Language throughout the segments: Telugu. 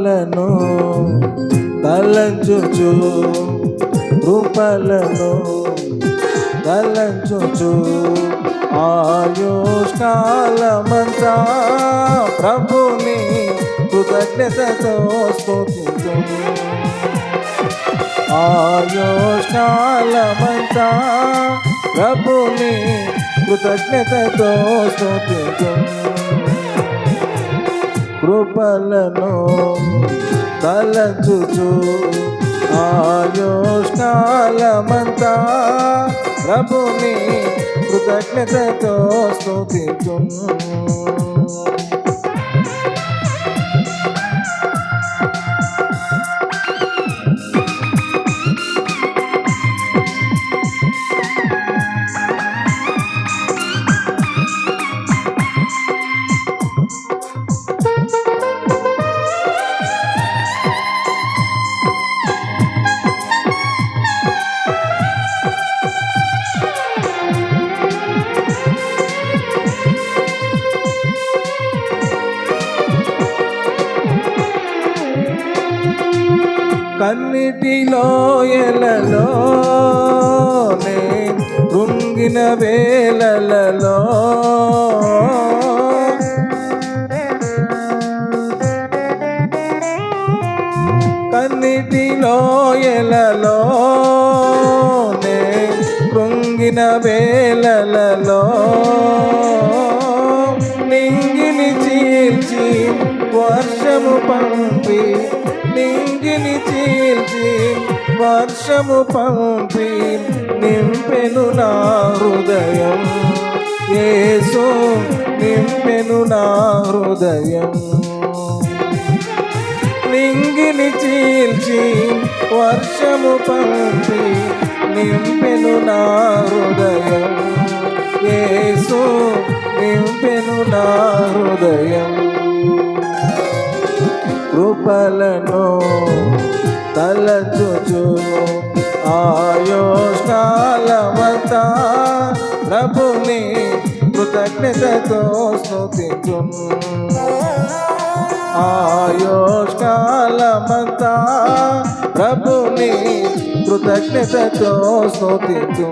కృపలను తలంచుచు కృపలను తలంచుచు. ఆయుష్కాలమంతా ప్రభుని కృతజ్ఞతతో స్తుతించు. ఆయుష్కాలమంతా ప్రభుని కృతజ్ఞతతో స్తుతించు. కృపలను తలచుచు ఆయుష్కాలమంతా ప్రభుని కృతజ్ఞతతో స్తుతించు కన్నిటిలో కృంగిన వేలలో కన్నిటిలో కృంగిన వేలలో సంతోషము పంపి నింపెను నా హృదయం. యేసు నింపెను నా హృదయం. నింగిని చీల్చి వర్షము పంపి నింపెను నా హృదయం. ఏసు నింపెను నా హృదయం. కృపలను ఆయోష్కాలమంతా ప్రభుని కృతజ్ఞతతో స్తుతించు ఆయోష్కాలమంతా ప్రభుని కృతజ్ఞతతో స్తుతించు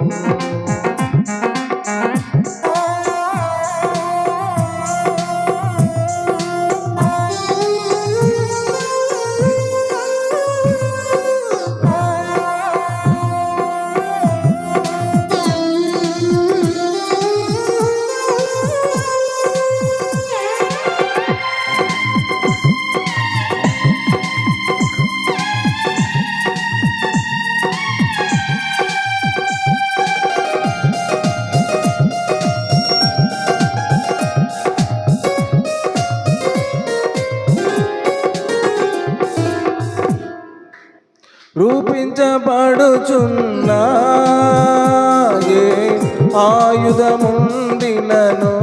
రూపించబడుచున్నా ఏ ఆయుధముండినను.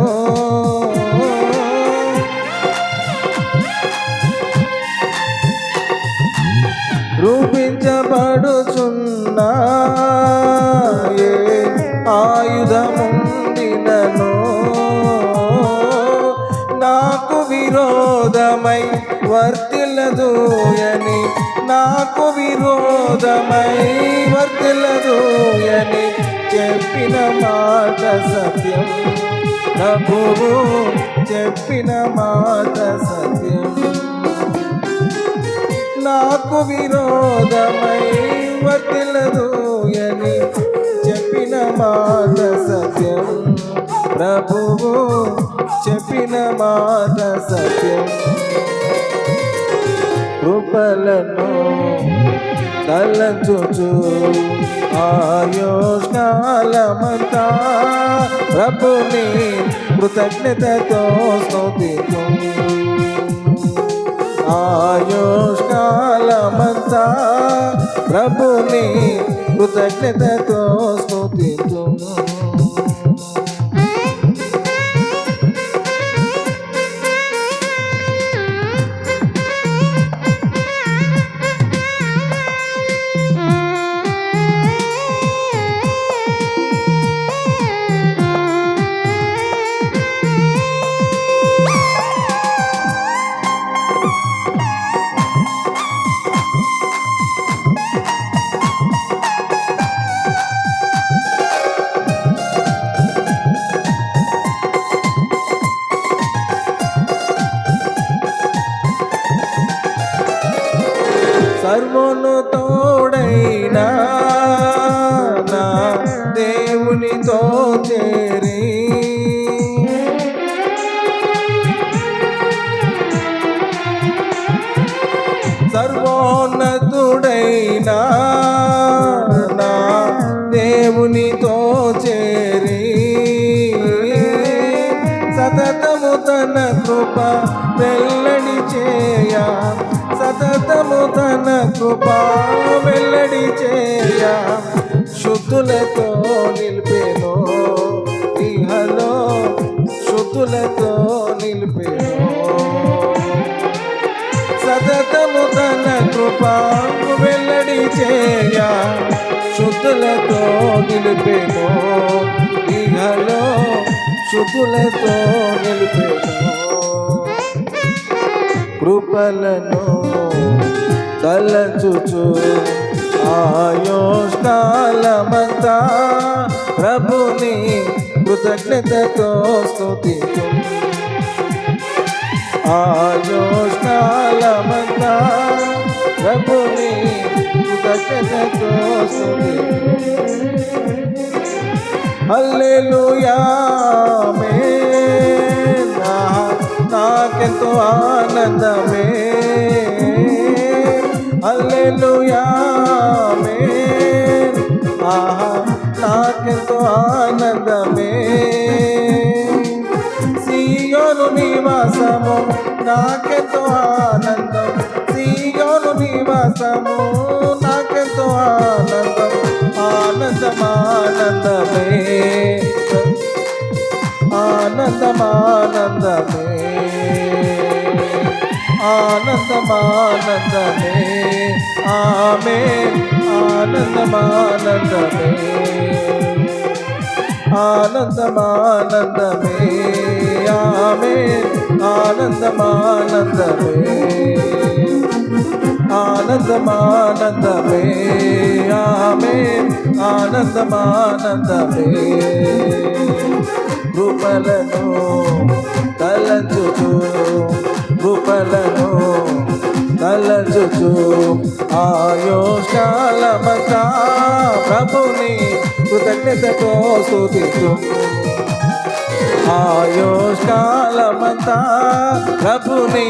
రూపించబడుచున్నా ఆయుధముండినను. నాకు విరోధమై వర్తి వర్తిల్లదూయని నాకు విరోధమై వర్తిల్లదూయని చెప్పిన మాట సత్యం. ప్రభువు చెప్పిన మాట సత్యం. నాకు విరోధమై వర్తిల్లదూయని చెప్పిన మాట సత్యం. ప్రభువు చెప్పిన మాట సత్యం. కృపలను తలంచుచు ఆయోష్కాలమంతా ప్రభుని కృతజ్ఞతతో స్తుతించు. ఆయుష్కాలమంతా ప్రభుని కృతజ్ఞతతో స్తుతింతుము చేరి. సర్వోన్నతుడైనా నా దేవునితో చేరి. సతతము తన కృప వెల్లడి చేయ. సతతము తన కృప వెల్లడి చేయ. శుద్ధులతో నిలిపే తన వెల్లడి చేయా శుద్ధులతో నిలిపేమో. ఇహలో శుద్ధులతో నిలిపేమో. కృపలను తలచుచు ఆయోష్కాలమంతా ప్రభుని కృతజ్ఞతతో స్థుతి ఆయోష్కాలమంతా ప్రభుని కృతజ్ఞతతో హల్లెలూయా నాకెంతో ఆనందమే. హల్లెలూయా ఆహా నాకెంతో ఆనందమే. సియోను నివాసము నాకెంతో ఆనందం. సియోను నివాసము నాకెంతో ఆనందం ఆనందమానందమే. ఆనందమానందమే. ఆనందమానందమే. ఆమె ఆనందమానందమే. ఆనందమానందమే. ఆమె ఆనందమానందమే. ఆనందమానందమే. ఆమె ఆనందమానందమే. కృపలను తలచుచు. కృపలను తలచుచు. ఆయోషాలమంతా ప్రభుని కృతజ్ఞతతో స్తుతించు. ఆయోష్కాలమంతా ప్రభుని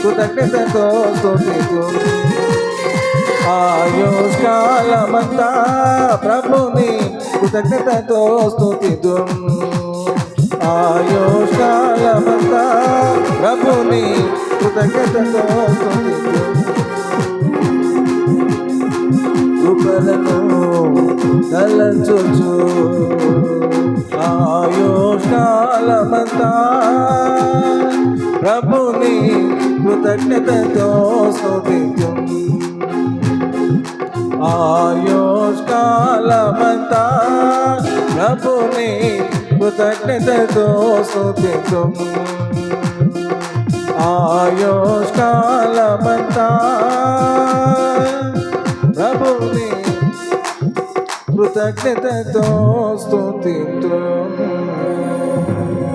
కృతజ్ఞతతో స్తుతించు ఆయుష్కాలమంతా ప్రభుని కృతజ్ఞతతో స్తుతించు ఆయుష్కాలమంతా ప్రభుని కృతజ్ఞతతో స్తుతించు కృపలను తలచుచు కాలమంతా ప్రభుని కృతజ్ఞతతో స్తుతించు ఆయుష్కాలమంతా ప్రభుని కృతజ్ఞతతో స్తుతించు ఆయుష్కాలమంతా ప్రభుని కృతజ్ఞతతో స్తుతించు